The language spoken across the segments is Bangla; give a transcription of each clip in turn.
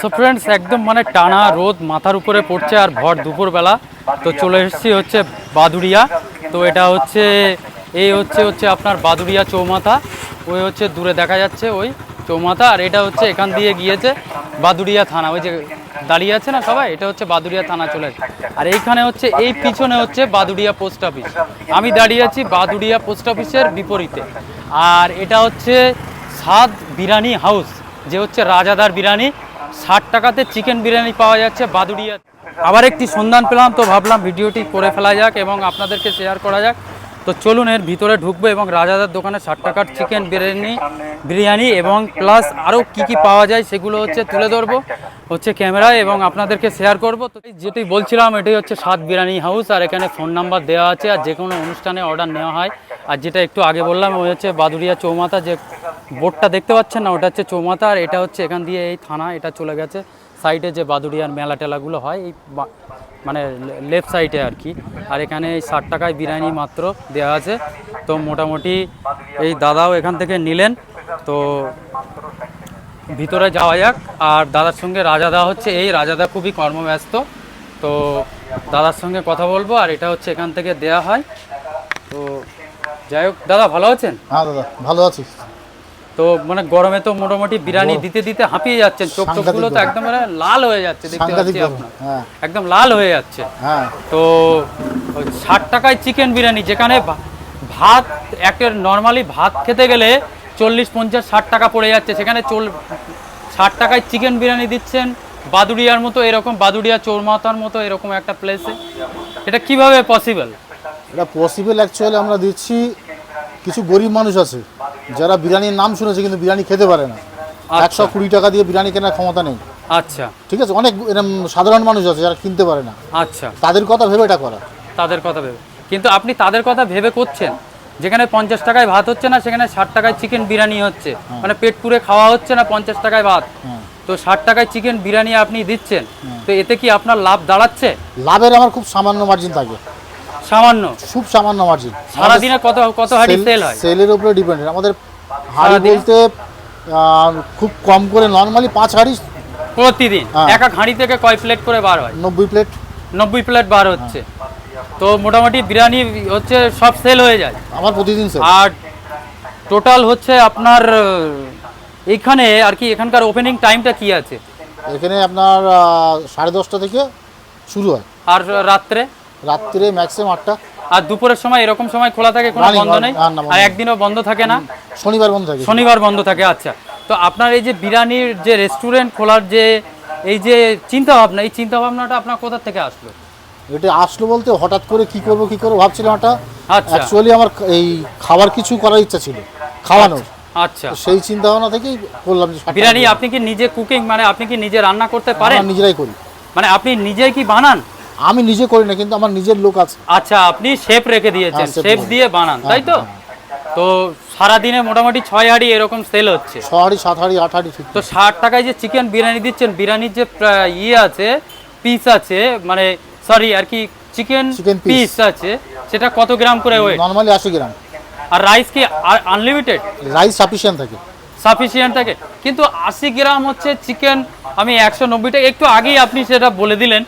সো ফ্রেন্ডস একদম মানে টানা রোদ মাথার উপরে পড়ছে আর ভর দুপুরবেলা। তো চলে এসেছি হচ্ছে বাদুড়িয়া। তো এটা হচ্ছে, এই হচ্ছে হচ্ছে আপনার বাদুড়িয়া চৌমাথা। ওই হচ্ছে দূরে দেখা যাচ্ছে ওই চৌমাথা। আর এটা হচ্ছে এখান দিয়ে গিয়েছে বাদুড়িয়া থানা। ওই যে দাঁড়িয়ে আছে না সবাই? এটা হচ্ছে বাদুড়িয়া থানা চলে। আর এইখানে হচ্ছে, এই পিছনে হচ্ছে বাদুড়িয়া পোস্ট অফিস। আমি দাঁড়িয়ে আছি বাদুড়িয়া পোস্ট অফিসের বিপরীতে। আর এটা হচ্ছে সাদ বিরিয়ানি হাউস, যে হচ্ছে রাজাদার বিরিয়ানি ষাট টাকাতে চিকেন বিরিয়ানি পাওয়া যাচ্ছে বাদুড়িয়া। আবার একটি সন্ধান পেলাম, তো ভাবলাম ভিডিওটি করে ফেলা যাক এবং আপনাদেরকে শেয়ার করা যাক। তো চলুন এর ভিতরে ঢুকবো এবং রাজাদার দোকানে ষাট টাকার চিকেন বিরিয়ানি বিরিয়ানি এবং প্লাস আরও কি কি পাওয়া যায় সেগুলো হচ্ছে তুলে ধরবো, হচ্ছে ক্যামেরায় এবং আপনাদেরকে শেয়ার করব। তো যেটি বলছিলাম এটাই হচ্ছে সাত বিরিয়ানি হাউস আর এখানে ফোন নাম্বার দেওয়া আছে আর যে কোনো অনুষ্ঠানে অর্ডার নেওয়া হয়। আর যেটা একটু আগে বললাম, ওই হচ্ছে বাদুড়িয়া চৌমাথা যে বোর্ডটা দেখতে পাচ্ছেন না, ওটা হচ্ছে চৌমাথা আর এটা হচ্ছে এখান দিয়ে এই থানা, এটা চলে গেছে। সাইডে যে বাদুড়িয়ার মেলা টেলাগুলো হয়, এই মানে লেফট সাইডে আর কি। আর এখানে এই ষাট টাকায় বিরিয়ানি মাত্র দেওয়া আছে। তো মোটামুটি এই দাদাও এখান থেকে নিলেন। তো ভিতরে যাওয়া যাক। আর দাদার সঙ্গে রাজাদা হচ্ছে এই। রাজাদা খুবই কর্মব্যস্ত। তো দাদার সঙ্গে কথা বলব। আর এটা হচ্ছে এখান থেকে দেয়া হয়। তো যাই হোক, দাদা ভালো আছেন? হ্যাঁ দাদা, ভালো আছি। তো মানে গরমে তো মোটামুটি বিরিয়ানি দিতে দিতে হাঁপিয়ে যাচ্ছেন চোখ চোখগুলো তো একদম মানে লাল হয়ে যাচ্ছে দেখতে পাচ্ছি আপনার। হ্যাঁ। একদম লাল হয়ে যাচ্ছে। হ্যাঁ। তো ষাট টাকায় চিকেন বিরিয়ানি যেখানে ভাত একটা নর্মালি ভাত খেতে গেলে চল্লিশ পঞ্চাশ ষাট টাকা পড়ে যাচ্ছে। সেখানে চল ষাট টাকায় চিকেন বিরিয়ানি দিচ্ছেন বাদুড়িয়ার মতো এরকম বাদুড়িয়া চৌমাতার মতো এরকম একটা প্লেসে এটা কীভাবে পসিবল এটা পসিবল অ্যাকচুয়ালি আমরা দিচ্ছি কিছু গরিব মানুষ আছে। যারা বিরিয়ানির নাম শুনেছে কিন্তু বিরিয়ানি খেতে পারে না। একশো কুড়ি টাকা দিয়ে বিরিয়ানি কেনার ক্ষমতা নেই। আচ্ছা। ঠিক আছে? অনেক এরকম সাধারণ মানুষ আছে যারা কিনতে পারে না। আচ্ছা। তাদের কথা ভেবে এটা করা। তাদের কথা ভেবে। কিন্তু আপনি তাদের কথা ভেবে করছেন। যেখানে পঞ্চাশ টাকায় ভাত হচ্ছে না সেখানে ষাট টাকায় চিকেন বিরিয়ানি হচ্ছে। মানে পেট পুরে খাওয়া হচ্ছে না পঞ্চাশ টাকায় ভাত। হ্যাঁ। তো ষাট টাকায় চিকেন বিরিয়ানি আপনি দিচ্ছেন। তো এতে কি আপনার লাভ দাঁড়াচ্ছে? লাভের আমার খুব সামান্য মার্জিন থাকে। সামান্য? খুব সামান্য মার্জিন সারাদিনে কত কত হাড়ি সেল হয়? সেলের উপরে ডিপেন্ড আমাদের হাড়ি? বলতে খুব কম করে নর্মালি পাঁচ হাড়ি। প্রতিদিন? হ্যাঁ। এক এক হাঁড়ি থেকে কয় প্লেট করে বার হয়? নব্বই প্লেট নব্বই প্লেট বার হচ্ছে। তো মোটামুটি বিরিয়ানি হচ্ছে সব সেল হয়ে যায়। আমার প্রতিদিন আর টোটাল হচ্ছে আপনার আহ, এইখানে আর কি এখানকার ওপেনিং টাইমটা কি আছে? এখানে আপনার সাড়ে দশটা থেকে শুরু হয়। আর রাত্রে? রাত্রে ম্যাক্সিমাম আটটা। আর দুপুরের সময় এরকম সময় খোলা থাকে কোনো বন্ধ নেই? আর একদিনও বন্ধ থাকে না? শনিবার বন্ধ থাকে। শনিবার বন্ধ থাকে আচ্ছা। তো আপনার এই যে বিরিয়ানির যে রেস্টুরেন্ট খোলার যে এই যে চিন্তা ভাবনা এই চিন্তা ভাবনাটা আপনার কোথা থেকে আসলো? এটা আসলো বলতে হঠাৎ করে কি করব কি করব ভাবছিলাম আচ্ছা। অ্যাকচুয়ালি আমার এই খাবার কিছু করার ইচ্ছা ছিল খাওয়ানোর। আচ্ছা। সেই চিন্তা ভাবনা থেকেই করলাম যে বিরিয়ানি আপনি কি নিজে কুকিং মানে আপনি কি নিজে রান্না করতে পারেন? নিজেরাই করি। মানে আপনি নিজেই কি বানান? আমি নিজে করি না কিন্তু আমার নিজের লোক আছে। আচ্ছা আপনি শেপ রেখে দিয়েছেন হ্যাঁ, শেপ দিয়ে বানান তাই তো? তো সারাদিনে মোটামুটি ছয় হাড়ি এরকম সেল হচ্ছে। ছ হাড়ি সাত হাড়ি আট হাড়ি তো ষাট টাকায় যে চিকেন বিরিয়ানি দিচ্ছেন বিরিয়ানির যে ইয়ে আছে পিস আছে মানে সরি আর কি চিকেন পিস আছে সেটা কত গ্রাম করে ওয়েট নর্মালি আশি গ্রাম। আর রাইস কি আনলিমিটেড রাইস সাফিসিয়েন্ট থাকে। সাফিসিয়েন্ট থাকে। কিন্তু আশি গ্রাম হচ্ছে চিকেন আমি একশো নব্বই টাকা একটু আগেই আপনি সেটা বলে দিলেন।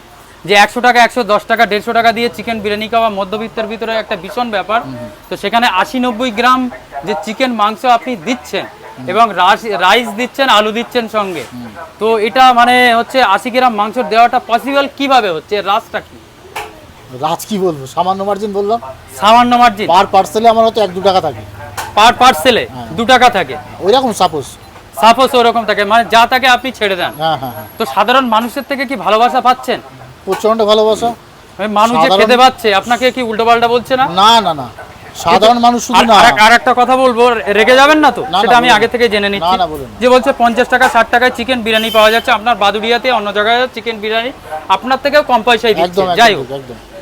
যে একশো টাকা একশো দশ টাকা দেড়শো টাকা দিয়ে চিকেন বিরিয়ানি খাওয়া মধ্যবিত্তের ভিতরে একটা ভীষণ ব্যাপার। তো সেখানে আশি নব্বই গ্রাম যে চিকেন মাংস আপনি দিচ্ছেন এবং রাইস দিচ্ছেন আলু দিচ্ছেন সঙ্গে। তো এটা মানে হচ্ছে আশি গ্রাম মাংস দেওয়াটা পসিবল কীভাবে হচ্ছে? রাসটা কি? রাজ কি বলব? সামান্য মার্জিন বললাম? সামান্য মার্জিন পার পার্সেলে আমার হয়তো এক দু টাকা থাকে। পার পার্সেলে দু টাকা থাকে। ওই রকম সাপোজ সাপোজ ওরকম থাকে। মানে যা থাকে আপনি ছেড়ে দেন। হ্যাঁ হ্যাঁ হ্যাঁ। তো সাধারণ মানুষের থেকে কি ভালোবাসা পাচ্ছেন? প্রচণ্ড ভালোবাসা। মানুষ যে খেতে পাচ্ছে আপনাকে কি উল্টো পাল্টা বলছে না? না না না। সাধারণ মানুষ শুধু না। আর- একটা কথা বলব রেগে যাবেন না তো? সেটা আমি আগে থেকে জেনে নিচ্ছি। যে বলছে পঞ্চাশ টাকা ষাট টাকায় চিকেন বিরিয়ানি পাওয়া যাচ্ছে আপনার বাদুড়িয়াতে অন্য জায়গায় চিকেন বিরিয়ানি আপনার থেকেও কম পয়সায় দিচ্ছে। যাই হোক।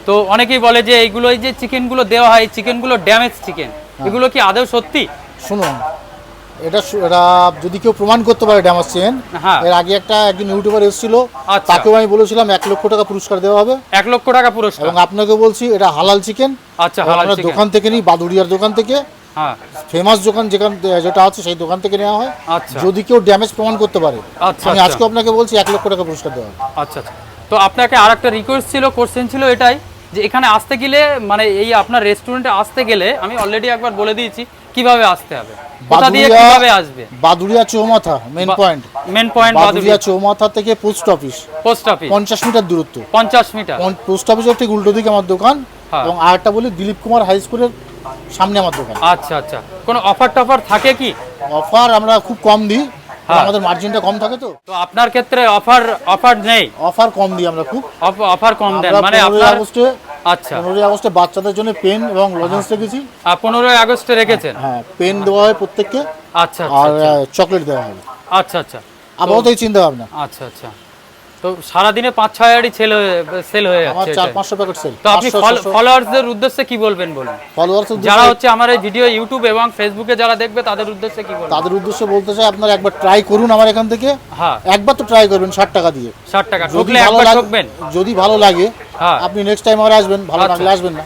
তো অনেকেই বলে যে এইগুলো এই যে চিকেনগুলো দেওয়া হয় চিকেনগুলো ড্যামেজ চিকেন এগুলো কি আদৌ সত্যি? শুনুন এটা এটা যদি কেউ প্রমাণ করতে পারে ড্যামাস চেন হ্যাঁ। এর আগে একটা একজন ইউটিউবার এসেছিল আচ্ছা। তাকেও আমি বলেছিলাম এক লক্ষ টাকা পুরস্কার দেওয়া হবে। এক লক্ষ টাকা পুরস্কার। এবং আপনাকে বলছি এটা হালাল চিকেন। আচ্ছা হালাল দোকান থেকে নিই বাদুড়িয়ার দোকান থেকে। হ্যাঁ। ফেমাস দোকান যেখান যেটা আছে সেই দোকান থেকে নেওয়া হয়। আচ্ছা। যদি কেউ ড্যামেজ প্রমাণ করতে পারে আচ্ছা, আমি। আজকে আপনাকে বলছি এক লক্ষ টাকা পুরস্কার দেওয়া হবে। আচ্ছা আচ্ছা। তো আপনাকে আর একটা রিকোয়েস্ট ছিল কোশ্চেন ছিল এটাই যে এখানে আসতে গেলে মানে এই আপনার রেস্টুরেন্টে আসতে গেলে আমি অলরেডি একবার বলে দিয়েছি কীভাবে আসতে হবে? কোথা দিয়ে কীভাবে আসবে? বাদুরিয়া চৌমাথা main point main point Baduria চৌমাথা থেকে পোস্ট অফিস পোস্ট অফিস পঞ্চাশ মিটার দূরত্ব। পঞ্চাশ মিটার। পোস্ট অফিসের ঠিক উল্টো দিকে আমার দোকান হ্যাঁ। এবং আরেকটা বলি দিলীপ কুমার হাই স্কুলের সামনে আমার দোকান। আচ্ছা আচ্ছা। কোনো অফার টফার থাকে কি? অফার আমরা খুব কম দিই। আমাদের মার্জিনটা কম থাকে তো? তো আপনার ক্ষেত্রে অফার অফার নেই? অফার কম দিই আমরা খুব। অফার কম দেন। মানে আপনার আগস্টে আচ্ছা। পনেরোই আগস্টে বাচ্চাদের জন্য পেন এবং লজেন্স রেখেছি। পনেরোই আগস্টে রেখেছেন? হ্যাঁ পেন দেওয়া হয় প্রত্যেককে। আচ্ছা আর আচ্ছা। চকলেট দেওয়া হবে আচ্ছা আচ্ছা। আপাতত এই চিন্তা ভাবনা। আচ্ছা আচ্ছা। তো সেল হয়ে সেল হয়ে যাচ্ছে চার এটাই। পাঁচশো প্যাকেট সেল তো আপনি ফলোয়ার্সদের উদ্দেশ্যে কি বলবেন বলুন? ফলোয়ার্স যারা হচ্ছে আমার এই ভিডিও ইউটিউব এবং ফেসবুকে যারা দেখবে তাদের উদ্দেশ্যে কি বলবেন? তাদের উদ্দেশ্যে বলতে চাই আপনারা একবার ট্রাই করুন আমার এখান থেকে। হ্যাঁ। একবার তো ট্রাই করবেন ষাট টাকা দিয়ে। ষাট টাকা। যদি ঢুকলে ভালো একবার লাগে যদি ভালো লাগে হ্যাঁ। আপনি নেক্সট টাইম আবার আসবেন ভালো আচ্ছা। লাগলে আসবেন না।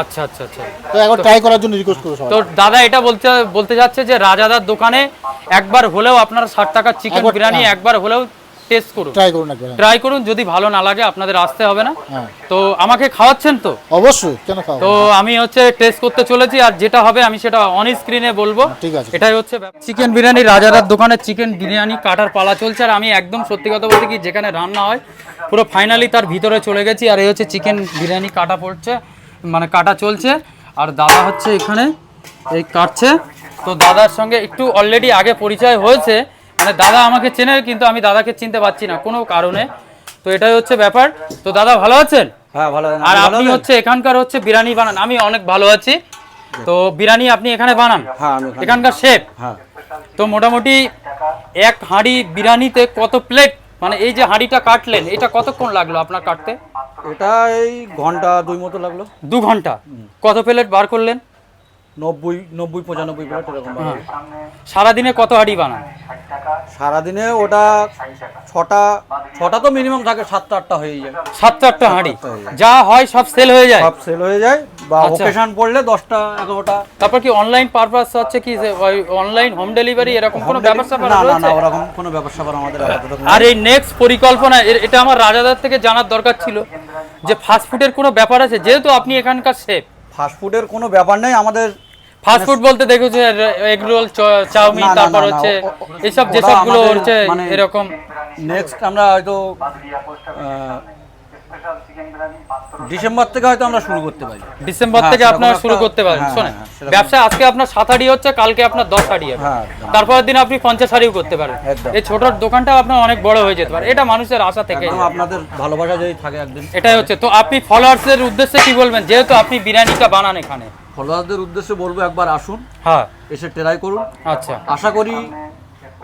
আচ্ছা আচ্ছা আচ্ছা। তো একবার ট্রাই করার জন্য রিকোয়েস্ট করব তো দাদা এটা বলতে বলতে যাচ্ছে যে রাজাদার দোকানে একবার হলেও আপনার ষাট টাকার চিকেন বিরিয়ানি হ্যাঁ। একবার হলেও টেস্ট করুন। ট্রাই করুন একবার হ্যাঁ। ট্রাই করুন যদি ভালো না লাগে আপনাদের আসতে হবে না। হ্যাঁ। তো আমাকে খাওয়াচ্ছেন তো? অবশ্যই কেন খাওয়া তো আমি হচ্ছে টেস্ট করতে চলেছি আর যেটা হবে আমি সেটা অন স্ক্রিনে বলব। ঠিক আছে। এটাই হচ্ছে চিকেন বিরিয়ানি রাজারার দোকানে চিকেন বিরিয়ানি কাটার পালা চলছে আর আমি একদম সত্যি কথা বলতে কি যেখানে রান্না হয় পুরো ফাইনালি তার ভিতরে চলে গেছি আর এই হচ্ছে চিকেন বিরিয়ানি কাটা পড়ছে মানে কাটা চলছে। আর দাদা হচ্ছে এখানে এই কাটছে। তো দাদার সঙ্গে একটু অলরেডি আগে পরিচয় হয়েছে মানে দাদা আমাকে চেনে কিন্তু আমি দাদাকে চিনতে পারছি না কোনো কারণে। তো এটাই হচ্ছে ব্যাপার। তো দাদা ভালো আছেন? হ্যাঁ ভালো আর আপনি হচ্ছে এখানকার হচ্ছে বিরিয়ানি বানান। আমি অনেক ভালো আছি। তো বিরিয়ানি আপনি এখানে বানান? হ্যাঁ আমি এখানকার শেফ হ্যাঁ। তো মোটামুটি এক হাঁড়ি বিরিয়ানিতে কত প্লেট মানে এই যে হাঁড়িটা কাটলেন এটা কতক্ষণ লাগল আপনার কাটতে? এটা এই ঘণ্টা দুই মতো লাগল। দু ঘণ্টা। কত প্লেট বার করলেন? নব্বই নব্বই পঁচানব্বই প্লেট এরকম বানাবো। সারাদিনে কত হাঁড়ি বানান সারাদিনে ওটা ছটা ছটা তো মিনিমাম থাকে সাতটা আটটা হয়ে যায়। সাত চারটা হাঁড়ি? যা হয় সব সেল হয়ে যায়? সব সেল হয়ে যায় বা আচ্ছা। ওকেশন পড়লে দশটা এগারোটা। তারপর কি অনলাইন পারপাস হচ্ছে কি অনলাইন হোম ডেলিভারি এরকম কোনো ব্যবস্থা না না না ওরকম কোনো ব্যবসা আমাদের আর এই নেক্সট পরিকল্পনা এটা আমার রাজাদার থেকে জানার দরকার ছিল যে ফাস্টফুডের কোনো ব্যাপার আছে? যেহেতু আপনি এখানকার শেফ ফাস্টফুডের কোনো ব্যাপার নেই আমাদের ফাস্টফুড বলতে দেখেছি এগ রোল চাউমিন তারপর হচ্ছে এইসব যেসবগুলো আমাদের হচ্ছে মানে- এরকম। নেক্সট আমরা হয়তো ডিসেম্বর থেকে হয়তো আমরা শুরু করতে পারি। ডিসেম্বর হ্যাঁ, থেকে আপনারা শুরু করতে পারেন হ্যাঁ, শোনেন। হ্যাঁ, ব্যবসা আজকে আপনার সাত হাড়ি হচ্ছে কালকে আপনার দশ হাড়ি হবে। তারপরের দিন আপনি পঞ্চাশ হাড়িও করতে পারেন। এই ছোট দোকানটা আপনার অনেক বড় হয়ে যেতে পারে। এটা মানুষের আশা থেকে। আপনাদের ভালোবাসা যদি থাকে একদিন। এটাই হচ্ছে। তো আপনি ফলোয়ার্সের উদ্দেশ্যে কি বলবেন? যেহেতু আপনি বিরিয়ানিটা বানান এখানে। ফলোয়ারদের উদ্দেশ্যে বলব একবার আসুন হ্যাঁ। এসে ট্রাই করুন। আচ্ছা। আশা করি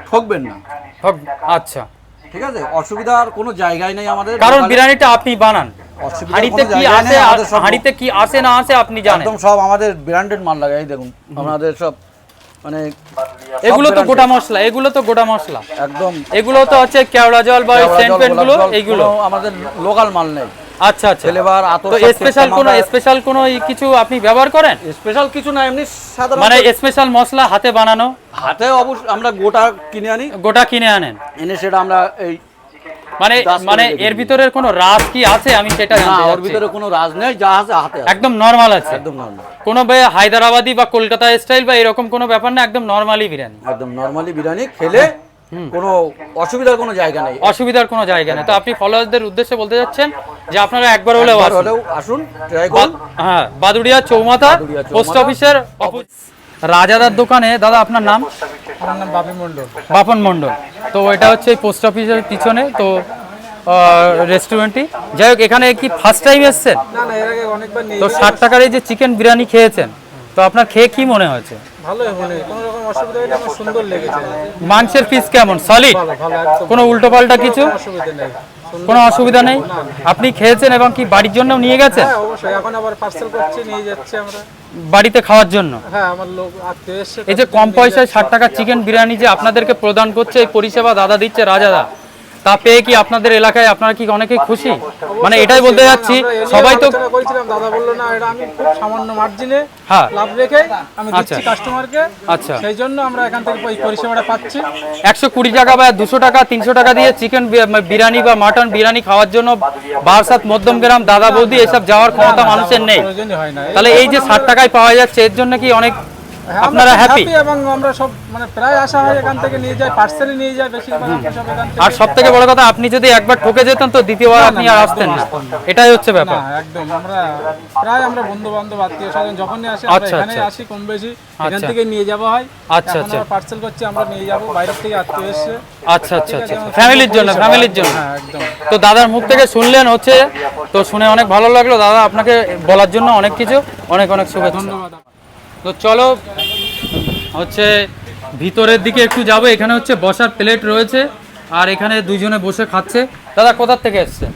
ঠকবেন না। আচ্ছা। ঠিক আছে? অসুবিধার কোনো জায়গায় নেই আমাদের। কারণ বিরিয়ানিটা আপনি বানান। হাঁড়িতে কি আর হাঁড়িতে কি আসে না আসে আপনি জানেন। একদম সব আমাদের ব্র্যান্ডেড মাল লাগে এই দেখুন। আমাদের সব মানে এগুলো তো গোটা মশলা এগুলো তো গোটা মশলা। একদম। এগুলো তো হচ্ছে কেওড়া জল বা সেন্টগুলো এইগুলো আমাদের লোকাল মাল নেই। আচ্ছা আচ্ছা। ফ্লেভার আতর তো স্পেশাল কোনো স্পেশাল কোনো কিছু আপনি ব্যবহার করেন? স্পেশাল কিছু না এমনি সাধারণ মানে স্পেশাল মশলা হাতে বানানো? হাতে অবশ্য আমরা গোটা কিনে আনি। গোটা কিনে আনেন? এনে সেটা আমরা এই মানে মানে এর। ভিতরের কোনো রাস কি আছে? আমি সেটা না জানতে ওর চাচ্ছি। ভিতরে কোনো রাজ নেই যা আছে হাতে একদম নরমাল আছে। একদম নর্মাল কোনো হায়দ্রাবাদি বা কলকাতা স্টাইল বা এরকম কোনো ব্যাপার না একদম নরমালি বিরিয়ানি। একদম নর্মালি বিরিয়ানি খেলে কোনো অসুবিধার কোনো জায়গা নেই। অসুবিধার কোনো জায়গা নেই। তো আপনি ফলোয়ারদের উদ্দেশ্যে বলতে যাচ্ছেন যে আপনারা একবার হলেও আসুন। হলেও আসুন ট্রাই করুন হ্যাঁ বাদুড়িয়া চৌমাথা পোস্ট অফিসের রাজাদার দোকানে। দাদা আপনার নাম? আমার নাম বাপি মন্ডল বাপন মণ্ডল। তো এটা হচ্ছে এই পোস্ট অফিসের পিছনে তো রেস্টুরেন্টটি যাই হোক এখানে কি ফার্স্ট টাইম এসছেন? না না এর আগে অনেকবার নিয়ে তো ষাট টাকার এই যে চিকেন বিরিয়ানি খেয়েছেন? তো আপনার খেয়ে কি মনে হয়েছে? ভালোই মনে কোনো রকম অসুবিধা হয়নি আমার সুন্দর লেগেছে। মাংসের পিস কেমন? সলিড কোনো উল্টো পাল্টা কিছু অসুবিধা নেই। কোনো অসুবিধা নেই? আপনি খেয়েছেন এবং কি বাড়ির জন্য নিয়ে গেছেন? হ্যাঁ অবশ্যই। এখন আবার পার্সেল করছি নিয়ে যাচ্ছি আমরা। বাড়িতে খাওয়ার জন্য? হ্যাঁ আমার লোক আত্মীয় এসছে। এই যে কম পয়সায় ষাট টাকার চিকেন বিরিয়ানি যে আপনাদেরকে প্রদান করছে এই পরিষেবা দাদা দিচ্ছে রাজাদা তা পেয়ে কি আপনাদের এলাকায় আপনারা কি অনেকেই খুশি মানে এটাই বলতে যাচ্ছি সবাই তো করেছিলাম দাদা বলল না এটা আমি খুব সামান্য মার্জিনে হ্যাঁ। লাভ রেখে আমি আচ্ছা। দিচ্ছি কাস্টমারকে আচ্ছা। সেই জন্য আমরা এখান থেকে এই পরিষেবাটা পাচ্ছি একশো কুড়ি টাকা বা দুশো টাকা তিনশো টাকা দিয়ে চিকেন বিরিয়ানি বা মাটন বিরিয়ানি খাওয়ার জন্য বারসাত মধ্যমগ্রাম দাদা বৌদি এসব যাওয়ার ক্ষমতা মানুষের নেই তাহলে এই যে ষাট টাকায় পাওয়া যাচ্ছে এর জন্য কি অনেক আপনারা আমরা হ্যাপি এবং আমরা সব মানে প্রায় আসা হয় এখান থেকে নিয়ে যাই পার্সেলে নিয়ে যাই বেশিরভাগ আমরা সব এখান থেকে আর সব থেকে বড় কথা আপনি যদি একবার ঠকে যেতেন তো দ্বিতীয়বার আপনি আর আসতেন না। এটাই হচ্ছে ব্যাপার। একদম আমরা প্রায় আমরা বন্ধু বান্ধব আত্মীয় স্বজন যখনই আসি আমরা আচ্ছা, এখানে আচ্ছা। আসি কম বেশি এখান আচ্ছা। থেকে নিয়ে যাওয়া হয়। আচ্ছা, আচ্ছা। পার্সেল করছি আমরা নিয়ে যাব বাইরের থেকে আত্মীয় এসছে। আচ্ছা আচ্ছা আচ্ছা। ফ্যামিলির জন্য ফ্যামিলির জন্য। হ্যাঁ একদম। তো দাদার মুখ থেকে শুনলেন হচ্ছে তো শুনে অনেক ভালো লাগল। দাদা আপনাকে বলার জন্য অনেক কিছু অনেক অনেক শুভেচ্ছা। ধন্যবাদ। তো চলো হচ্ছে ভিতরের দিকে একটু যাব। এখানে হচ্ছে বসার প্লেট রয়েছে আর এখানে দুইজনে বসে খাচ্ছে। দাদা কোথার থেকে এসছে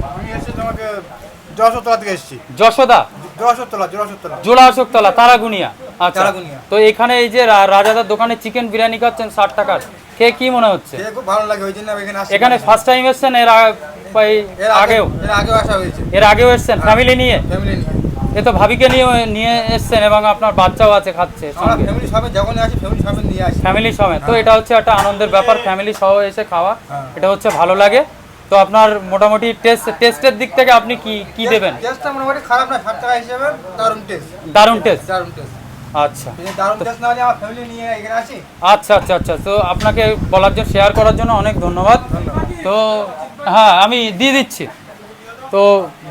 যশোরতলা থেকে যশোদা? যশোরতলা তারাগুনিয়া। আচ্ছা তারাগুনিয়া। তো এখানে এই যে রাজাদার দোকানে চিকেন বিরিয়ানি খাচ্ছেন ষাট টাকার খেয়ে কি মনে হচ্ছে? খুব ভালো লাগে ওই জন্য এখানে ফার্স্ট টাইম এসছেন এর এর আগেও এর আগেও আসা হয়েছে। এর আগেও এসছেন ফ্যামিলি নিয়ে? ফ্যামিলি নিয়ে। এ তো ভাবিকে নিয়ে নিয়ে এসছেন এবং আপনার বাচ্চাও আছে খাচ্ছে ফ্যামিলি সবাই যখনই আসি ফ্যামিলি সবাই নিয়ে আসি। ফ্যামিলি সমেত তো এটা হচ্ছে একটা আনন্দের ব্যাপার ফ্যামিলি সহ এসে খাওয়া। হ্যাঁ। এটা হচ্ছে ভালো লাগে। তো আপনার মোটামুটি টেস্ট টেস্টের দিক থেকে আপনি কি কি দেবেন? টেস্টটা মোটামুটি খারাপ না টাকা হিসেবে দারুণ টেস্ট দারুণ টেস্ট দারুণ টেস্ট আচ্ছা। দারুণ টেস্ট না হলে আমার ফ্যামিলি নিয়ে এখানে আসি? আচ্ছা আচ্ছা আচ্ছা। তো আপনাকে বলার জন্য শেয়ার করার জন্য অনেক ধন্যবাদ। তো হ্যাঁ আমি দিয়ে দিচ্ছি। তো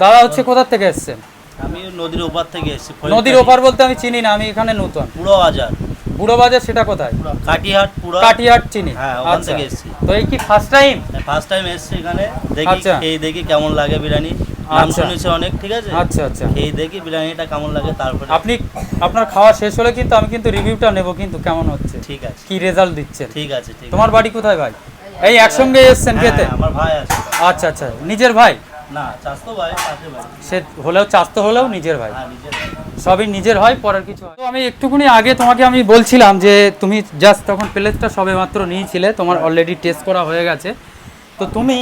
দাদা হচ্ছে কোথা থেকে এসছেন? আমি নদীর ওপার থেকে এসেছি নদীর ওপার বলতে আমি চিনি না আমি এখানে নতুন। পুরো বাজার বুড়ো বাজার সেটা কোথায়? কাটিহাট পুরো কাটিহাট চিনি। হ্যাঁ, ওখান আচ্ছা। থেকে এসছি। তো এই কি ফার্স্ট টাইম ফার্স্ট টাইম এসেছি এখানে। দেখি আচ্ছা। খেয়ে দেখি কেমন লাগে বিরিয়ানি। নাম আচ্ছা। শুনেছি অনেক ঠিক আছে? আচ্ছা আচ্ছা। খেয়ে দেখি বিরিয়ানিটা কেমন লাগে তারপরে। আপনি আপনার খাওয়া শেষ হলে কিন্তু আমি কিন্তু রিভিউটা নেব কিন্তু কেমন হচ্ছে। ঠিক আছে। কি রেজাল্ট দিচ্ছে ঠিক আছে ঠিক তোমার বাড়ি কোথায় ভাই? এই একসঙ্গে এসছেন খেতে হ্যাঁ, আমার ভাই আছে। আচ্ছা আচ্ছা। নিজের ভাই? না চাস্তো ভাই পাশে ভাই। সে হলেও চাস্তো হলেও নিজের ভাই। হ্যাঁ নিজের ভাই। সবই নিজের হয় পরের কিছু হয়। তো আমি একটুখানি আগে তোমাকে আমি বলছিলাম যে তুমি জাস্ট তখন প্লেসটা সবে মাত্র নিয়েছিলে তোমার অলরেডি টেস্ট করা হয়ে গেছে। তো তুমি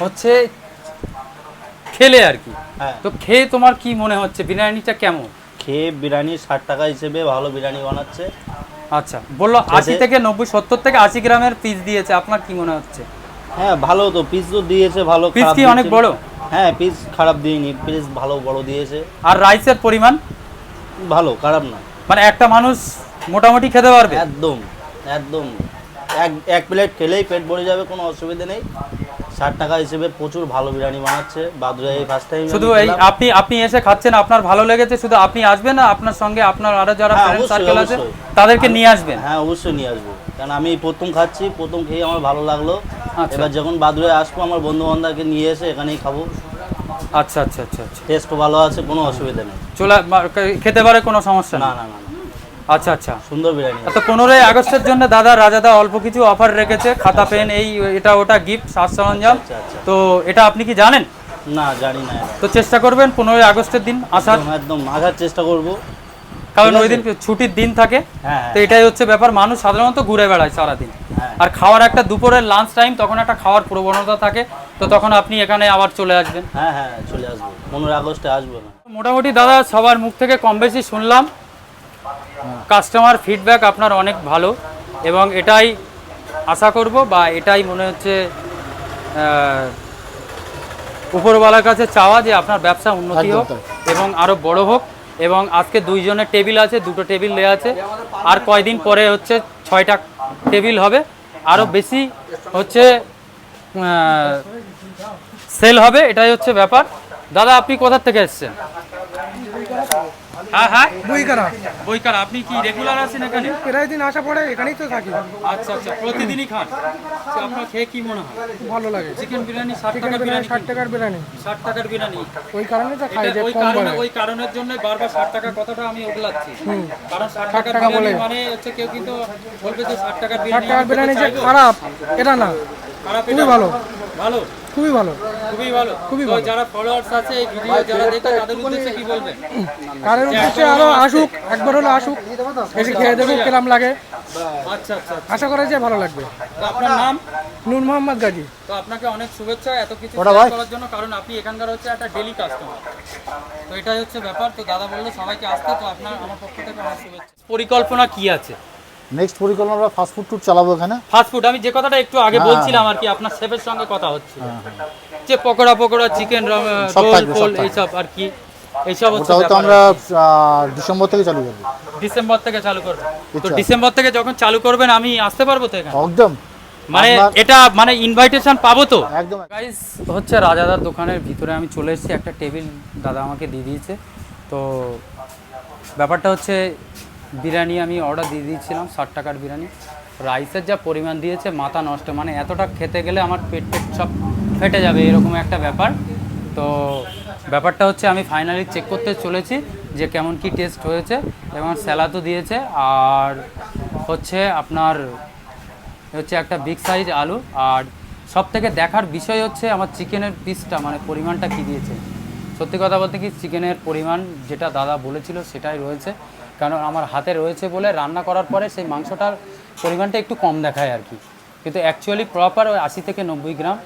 হচ্ছে খেলে আর কি। হ্যাঁ। তো খেয়ে তোমার কি মনে হচ্ছে? বিরিয়ানিটা কেমন? খেয়ে বিরিয়ানি ষাট টাকা হিসেবে ভালো বিরিয়ানি বানাচ্ছে। আচ্ছা বলল আশি থেকে নব্বই সত্তর থেকে আশি গ্রামের পিস দিয়েছে আপনার কি মনে হচ্ছে? হ্যাঁ ভালো তো দিয়েছে ভালো পিস কি অনেক বড়? হ্যাঁ পিস খারাপ দিইনি পিস ভালো বড় দিয়েছে। আর রাইসের পরিমাণ? ভালো খারাপ না। মানে একটা মানুষ মোটামুটি খেতে পারবে? একদম একদম। এক এক প্লেট খেলেই পেট ভরে যাবে কোনো অসুবিধা নেই। ষাট টাকা হিসেবে প্রচুর ভালো বিরিয়ানি বানাচ্ছে বাদুরা এই ফার্স্ট টাইম শুধু এই আপনি আপনি এসে খাচ্ছেন আপনার ভালো লেগেছে শুধু আপনি আসবেন না আপনার সঙ্গে আপনার আরও যারা হ্যাঁ, ফ্রেন্ড সার্কেল আছে তাদেরকে নিয়ে আসবেন। হ্যাঁ অবশ্যই নিয়ে আসব। কারণ আমি প্রথম খাচ্ছি প্রথম খেয়ে আমার ভালো লাগল। এবার যখন বাদুরে আসব আমার বন্ধু বান্ধবকে নিয়ে এসে এখানেই খাব। আচ্ছা আচ্ছা আচ্ছা আচ্ছা। টেস্টও ভালো আছে কোনো অসুবিধা নেই। চলে খেতে পারে কোনো সমস্যা না না না। আচ্ছা আচ্ছা। সুন্দর বিরিয়ানি। তো পনেরোই আগস্টের জন্য দাদা রাজাদা অল্প কিছু অফার রেখেছে খাতা পেন এই এটা ওটা গিফট সাজ সরঞ্জাম। আচ্ছা, আচ্ছা। তো এটা আপনি কি জানেন? না জানি না। তো চেষ্টা করবেন পনেরোই আগস্টের দিন আসার। একদম আসার চেষ্টা করব। কারণ ওই দিন ছুটির দিন থাকে। হ্যাঁ তো হ্যাঁ এটাই হচ্ছে ব্যাপার মানুষ সাধারণত ঘুরে বেড়ায় সারাদিন। আর খাওয়ার একটা দুপুরের লাঞ্চ টাইম তখন একটা খাওয়ার প্রবণতা থাকে তো তখন আপনি এখানে আবার চলে আসবেন। হ্যাঁ হ্যাঁ চলে আসব। পনেরো আগস্টে আসব না মোটামুটি দাদা সবার মুখ থেকে কম বেশি শুনলাম। কাস্টমার ফিডব্যাক আপনার অনেক ভালো এবং এটাই আশা করব বা এটাই মনে হচ্ছে আহ, উপরওয়ালার কাছে চাওয়া যে আপনার ব্যবসা উন্নতি হোক এবং আরও বড় হোক। এবং আজকে দুইজনের টেবিল আছে, দুটো টেবিল দেওয়া আছে। আর কয়দিন পরে হচ্ছে ছয়টা টেবিল হবে। আরও বেশি হচ্ছে সেল হবে, এটাই হচ্ছে ব্যাপার। দাদা, আপনি কোথার থেকে এসেছেন? হ্যাঁ হ্যাঁ। বইকারা। বইকার আপনি কি রেগুলার আছেন এখানে? প্রায় দিন আসা পড়ে এখানেই তো থাকি। আচ্ছা আচ্ছা প্রতিদিনই খান? আপনার খেয়ে কি মনে হয়? ভালো লাগে। চিকেন বিরিয়ানি ষাট টাকার বিরিয়ানি ষাট টাকার বিরিয়ানি। ষাট টাকার বিরিয়ানি। ওই কারণে তো খাই ওই কারণে ওই কারণের জন্য বারবার ষাট টাকার কথাটা আমি ওগলাচ্ছি। কারণ ষাট টাকা বলে। মানে হচ্ছে কেউ কিন্তু বলবে যে ষাট টাকার ষাট বিরিয়ানি টাকার বিরিয়ানি যে খারাপ এটা না। খুবই ভালো। ভালো? খুবই ভালো। খুবই ভালো। খুবই ভালো। যারা ফলোয়ার্স আছে এই ভিডিও যারা দেখে তাদের উদ্দেশ্যে কি বলবেন? উদ্দেশ্যে আরও আসুক একবার হলে আসুক। এসে খেয়ে দেখুক কিরাম লাগে। আচ্ছা আচ্ছা আশা করা যায় ভালো লাগবে। তো আপনার নাম? নূর মোহাম্মদ গাজী। তো আপনাকে অনেক শুভেচ্ছা এত কিছু করার জন্য কারণ আপনি এখানকার হচ্ছে একটা ডেলি কাস্টমার তো এটাই হচ্ছে ব্যাপার। তো দাদা বলল সবাইকে আসতে তো আপনার আমার পক্ষ থেকে অনেক শুভেচ্ছা। পরিকল্পনা কি আছে? নেক্সট পরিকল্পনা আমরা ফাস্টফুড ট্যুর চালাবো এখানে। ফাস্ট ফুড আমি যে কথাটা একটু আগে হ্যাঁ, বলছিলাম আর কি আপনার শেফের সঙ্গে কথা হচ্ছে। যে পকোড়া পকোড়া চিকেন রোল ফোল এইসব আর কি এইসব হচ্ছে ব্যাপার আমরা ডিসেম্বর থেকে চালু করব। ডিসেম্বর থেকে চালু করবেন তো ডিসেম্বর থেকে যখন চালু করবেন আমি আসতে পারব তো এখানে? একদম। মানে এটা মানে ইনভাইটেশন পাবো তো? একদম। গাইস হচ্ছে রাজাদার দোকানের ভিতরে আমি চলে এসেছি একটা টেবিল দাদা আমাকে দিয়ে দিয়েছে। তো ব্যাপারটা হচ্ছে বিরিয়ানি আমি অর্ডার দিয়ে দিয়েছিলাম, ষাট টাকার বিরিয়ানি। রাইসের যা পরিমাণ দিয়েছে, মাথা নষ্ট। মানে এতটা খেতে গেলে আমার পেট পেট সব ফেটে যাবে, এরকম একটা ব্যাপার। তো ব্যাপারটা হচ্ছে, আমি ফাইনালি চেক করতে চলেছি যে কেমন কি টেস্ট হয়েছে, এবং স্যালাদও দিয়েছে। আর হচ্ছে আপনার, হচ্ছে একটা বিগ সাইজ আলু। আর সব থেকে দেখার বিষয় হচ্ছে, আমার চিকেনের পিসটা মানে পরিমাণটা কি দিয়েছে। সত্যি কথা বলতে কি চিকেনের পরিমাণ যেটা দাদা বলেছিল, সেটাই রয়েছে। কারণ আমার হাতে রয়েছে বলে রান্না করার পরে সেই মাংসটার পরিমাণটা একটু কম দেখায় আর কি। কিন্তু অ্যাকচুয়ালি প্রপার ওই আশি থেকে নব্বই গ্রাম।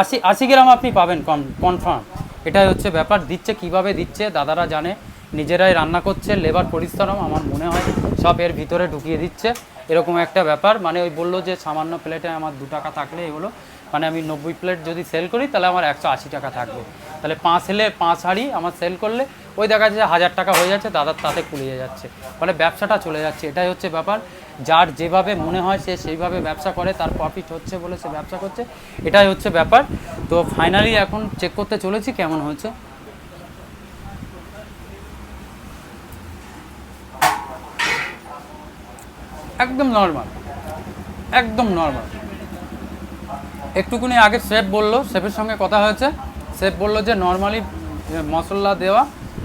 আশি আশি গ্রাম আপনি পাবেন কম কনফার্ম এটাই হচ্ছে ব্যাপার, দিচ্ছে কীভাবে দিচ্ছে দাদারা জানে। নিজেরাই রান্না করছে লেবার পরিশ্রম আমার মনে হয় সব এর ভিতরে ঢুকিয়ে দিচ্ছে। এরকম একটা ব্যাপার মানে ওই বলল যে সামান্য প্লেটে আমার দু টাকা থাকলে এগুলো মানে আমি নব্বই প্লেট যদি সেল করি, তাহলে আমার একশো আশি টাকা থাকবে। তাহলে পাঁচ হেলে পাঁচ হাঁড়ি আমার সেল করলে ওই দেখা যাচ্ছে হাজার টাকা হয়ে যাচ্ছে দাদার তাতে কুলিয়ে যাচ্ছে। ফলে ব্যবসাটা চলে যাচ্ছে, এটাই হচ্ছে ব্যাপার। যার যেভাবে মনে হয় সে সেইভাবে ব্যবসা করে, তার প্রফিট হচ্ছে বলে সে ব্যবসা করছে, এটাই হচ্ছে ব্যাপার। তো ফাইনালি এখন চেক করতে চলেছি, কেমন হয়েছে? একদম নর্মাল একদম নর্মাল একটুকুনি আগে শেফ বলল, শেফের সঙ্গে কথা হয়েছে। শেফ বলল যে নর্মালি মশলা দেওয়া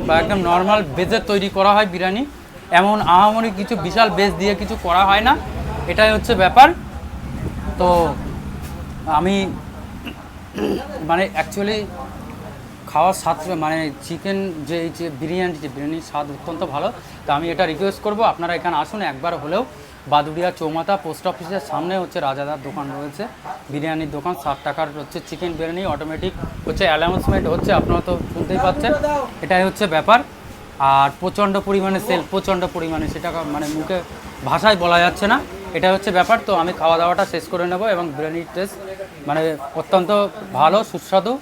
বা একদম নর্মাল বেজের তৈরি করা হয় বিরিয়ানি। এমন আহামরি কিছু বিশাল বেজ দিয়ে কিছু করা হয় না। এটাই হচ্ছে ব্যাপার। তো আমি মানে অ্যাকচুয়ালি খাওয়ার স্বাদ মানে চিকেন যে এই যে বিরিয়ানি, যে বিরিয়ানির স্বাদ অত্যন্ত ভালো। তো আমি এটা রিকোয়েস্ট করব। আপনারা এখানে আসুন একবার হলেও। বাদুড়িয়া চৌমাথা পোস্ট অফিসের সামনে হচ্ছে রাজাদার দোকান রয়েছে। বিরিয়ানির দোকান, ষাট টাকার হচ্ছে চিকেন বিরিয়ানি অটোমেটিক হচ্ছে অ্যানাউন্সমেন্ট হচ্ছে, আপনারা তো শুনতেই পাচ্ছেন। এটাই হচ্ছে ব্যাপার। আর প্রচণ্ড পরিমাণে সেল প্রচণ্ড পরিমাণে, সেটা মানে মুখে ভাষায় বলা যাচ্ছে না। এটা হচ্ছে ব্যাপার, তো আমি খাওয়া দাওয়াটা শেষ করে নেব এবং বিরিয়ানির টেস্ট মানে অত্যন্ত ভালো, সুস্বাদু।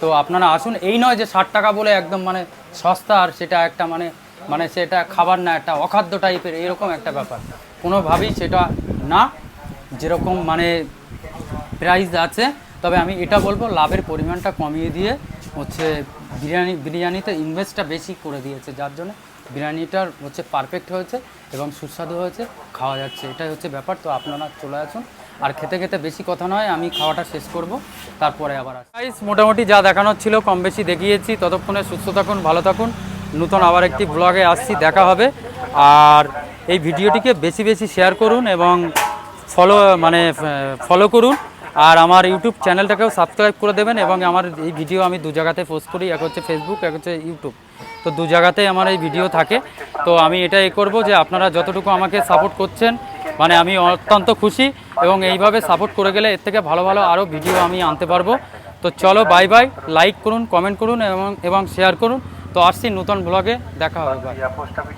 তো আপনারা আসুন, এই নয় যে ষাট টাকা বলে একদম মানে সস্তা আর সেটা একটা মানে মানে সেটা খাবার না, একটা অখাদ্য টাইপের এরকম একটা ব্যাপার। কোনোভাবেই সেটা না, যেরকম মানে প্রাইস আছে, তবে আমি এটা বলব লাভের পরিমাণটা কমিয়ে দিয়ে হচ্ছে বিরিয়ানি, বিরিয়ানিতে ইনভেস্টটা বেশি করে দিয়েছে, যার জন্য বিরিয়ানিটার হচ্ছে পারফেক্ট হয়েছে এবং সুস্বাদু হয়েছে, খাওয়া যাচ্ছে, এটাই হচ্ছে ব্যাপার। তো আপনারা চলে আসুন, আর খেতে খেতে বেশি কথা নয়, আমি খাওয়াটা শেষ করব, তারপরে আবার গাইস মোটামুটি যা দেখানোর ছিল কম বেশি দেখিয়েছি, ততক্ষণে সুস্থ থাকুন, ভালো থাকুন। নতুন আবার একটি ব্লগে আসছি, দেখা হবে। আর এই ভিডিওটিকে বেশি বেশি শেয়ার করুন এবং ফলো মানে ফলো করুন। আর আমার ইউটিউব চ্যানেলটাকেও সাবস্ক্রাইব করে দেবেন এবং আমার এই ভিডিও আমি দু জায়গাতে পোস্ট করি, এক হচ্ছে ফেসবুক এক হচ্ছে ইউটিউব। তো দু জায়গাতেই আমার এই ভিডিও থাকে। তো আমি এটা এ করব যে আপনারা যতটুকু আমাকে সাপোর্ট করছেন মানে আমি অত্যন্ত খুশি এবং এইভাবে সাপোর্ট করে গেলে এর থেকে ভালো ভালো আরও ভিডিও আমি আনতে পারব। তো চলো বাই বাই লাইক করুন কমেন্ট করুন এবং এবং শেয়ার করুন। তো আসছি নতুন ব্লগে দেখা হবে